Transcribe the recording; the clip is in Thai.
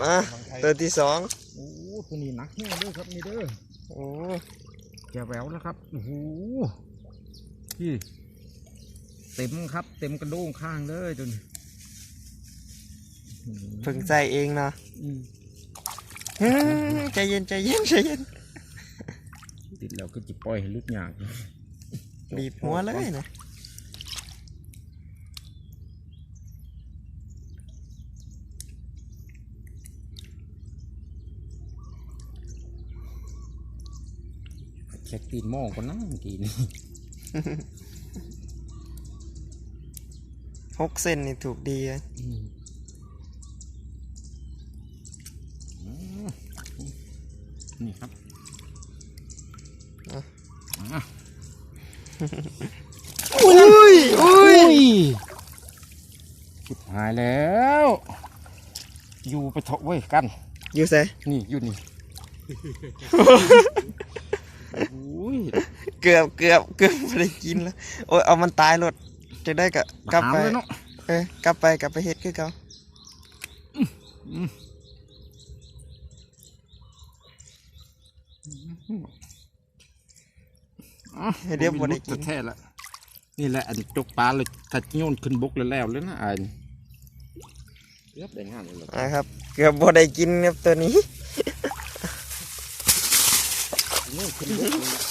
มาตัวที่สองโอ้ตัวนี้หนักแน่เด้อครับนี่เด้อโอ้แกแหววแล้วครับโอ้โหพี่เต็มครับ เต็มกระโดงข้างเลยตัวนี้เพิ่งใจเองเนาะอืมอืมใจเย็นใจเย็นใจเย็นติดแล้วก็จะปล่อยให้ลุกยากบีบหัวเลยนะ เช็คตีนหม้อก่อนนะเมื่อกี้นี่หกเส้นนี่ถูกดีอะอืมอืมนี่ครับอะอุ้ยอุ้ยชิบหายแล้ว อยู่ไปเถอะเว้ยกัน อยู่ไสนี่ อยู่นี่อุ้ย เกือบเกือบเกือบไม่ได้กินแล้วโอ้ยเอามันตายหลดจะได้กะกลับไปหามเลยเนาะเออกลับไปกลับไปเฮ็ดคือเก่าอืมอะให้เดี๋ยวบ่ได้กินแท้ๆละนี่แหละอันจกปลาเลยถ้าโยนขึ้นบกแล้วแล้วเลยนะอันเรียบได้งานเลยอะครับ เกือบบ่ได้กินครับตัวนี้ โ